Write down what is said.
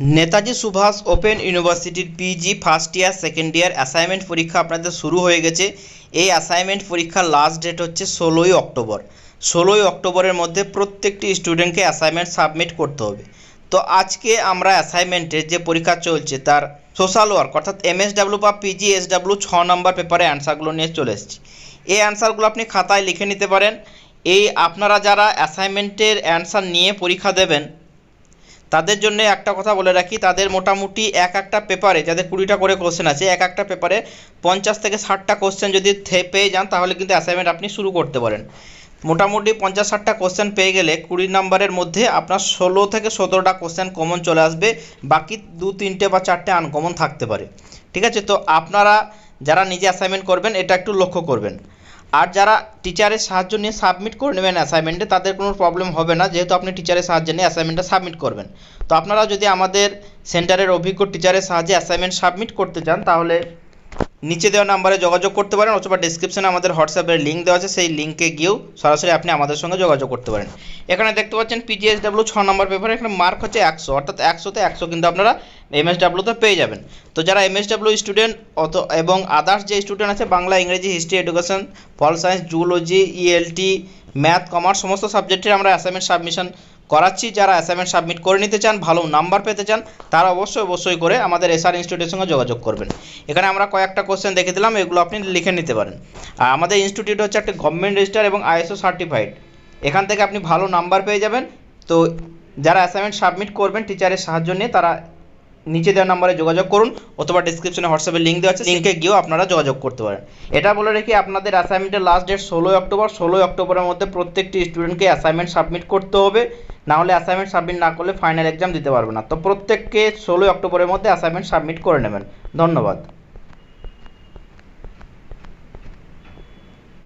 Netaji Subhas open ইউনিভার্সিটির PG first year, second year assignment পরীক্ষা আপনাদের শুরু হয়ে গেছে। এই অ্যাসাইনমেন্ট পরীক্ষার লাস্ট ডেট হচ্ছে ষোলোই অক্টোবর। ষোলোই অক্টোবরের মধ্যে প্রত্যেকটি স্টুডেন্টকে অ্যাসাইনমেন্ট সাবমিট করতে হবে। তো আজকে আমরা অ্যাসাইনমেন্টের যে পরীক্ষা চলছে তার সোশ্যাল ওয়ার্ক অর্থাৎ এমএসডাব্লিউ বা পিজি এসডাব্লিউ ছ নম্বর পেপারে অ্যান্সারগুলো নিয়ে চলে এসেছি। এই অ্যান্সারগুলো আপনি খাতায় লিখে নিতে পারেন। এই আপনারা যারা অ্যাসাইনমেন্টের অ্যান্সার নিয়ে পরীক্ষা দেবেন তাদের জন্য একটা কথা বলে রাখি, তাদের মোটামুটি এক একটা পেপারে যাদের কুড়িটা করে কোশ্চেন আছে, এক একটা পেপারে পঞ্চাশ থেকে ষাটটা কোশ্চেন যদি পেয়ে যান, তাহলে কিন্তু অ্যাসাইনমেন্ট আপনি শুরু করতে পারেন। মোটামুটি পঞ্চাশ ষাটটা কোশ্চেন পেয়ে গেলে কুড়ি নাম্বারের মধ্যে আপনার ষোলো থেকে সতেরোটা কোশ্চেন কমন চলে আসবে, বাকি দু, তিনটে বা চারটে আনকমন থাকতে পারে। ঠিক আছে? তো আপনারা যারা নিজে অ্যাসাইনমেন্ট করবেন, এটা একটু লক্ষ্য করবেন। আর যারা টিচারের সাহায্য নিয়ে সাবমিট করে নেবেন অ্যাসাইনমেন্টে তাদের কোনো প্রবলেম হবে না। যেহেতু আপনি টিচারের সাহায্য নিয়ে অ্যাসাইনমেন্টটা সাবমিট করবেন। তো আপনারা যদি আমাদের সেন্টারের অভিজ্ঞ টিচারের সাহায্যে অ্যাসাইনমেন্ট সাবমিট করতে চান, তাহলে নিচে দেওয়া নাম্বারে যোগাযোগ করতে পারেন অথবা ডিসক্রিপশনে আমাদের হোয়াটসঅ্যাপের লিঙ্ক দেওয়া আছে, সেই লিঙ্কে গিয়েও সরাসরি আপনি আমাদের সঙ্গে যোগাযোগ করতে পারেন। এখানে দেখতে পাচ্ছেন পিজিএসডাব্লিউ ছ নম্বর পেপারে এখানে মার্ক হচ্ছে একশো, অর্থাৎ একশোতে একশো কিন্তু আপনারা এমএসডাব্লিউতে পেয়ে যাবেন। তো যারা এমএসডাব্লিউ স্টুডেন্ট অত, এবং আদার্স যে স্টুডেন্ট আছে, বাংলা, ইংরেজি history education pol science zoology ELT math commerce সমস্ত সাবজেক্টের আমরা অ্যাসাইনমেন্ট সাবমিশন করাচ্ছি যারা অ্যাসাইনমেন্ট সাবমিট করে নিতে চান ভালো নাম্বার পেতে চান তারা অবশ্যই অবশ্যই করে আমাদের এসআর ইনস্টিটিউটের সঙ্গে যোগাযোগ করবেন। এখানে আমরা কয়েকটা কোশ্চেন দেখে দিলাম এগুলো আপনি লিখে নিতে পারেন। আর আমাদের ইনস্টিটিউট হচ্ছে একটা গভর্নমেন্ট রেজিস্টার এবং আইএসও সার্টিফাইড এখান থেকে আপনি ভালো নাম্বার পেয়ে যাবেন। তো যারা অ্যাসাইনমেন্ট সাবমিট করবেন টিচারের সাহায্য নিয়ে তারা নিচে দেওয়া নাম্বারে যোগাযোগ করুন অথবা ডিসক্রিপশনে হোয়াটসঅ্যাপে লিঙ্ক দেওয়া আছে লিঙ্কে গিয়েও আপনারা যোগাযোগ করতে পারেন। এটা বলে রেখে আপনাদের অ্যাসাইনমেন্টের লাস্ট ডেট ষোলোই অক্টোবর। ষোলোই অক্টোবরের মধ্যে প্রত্যেকটি স্টুডেন্টকে অ্যাসাইনমেন্ট সাবমিট করতে হবে। না হলে অ্যাসাইনমেন্ট সাবমিট না করলে ফাইনাল এক্সাম দিতে পারবে না। তো প্রত্যেককে ষোলোই অক্টোবরের মধ্যে অ্যাসাইনমেন্ট সাবমিট করে নেবেন। ধন্যবাদ।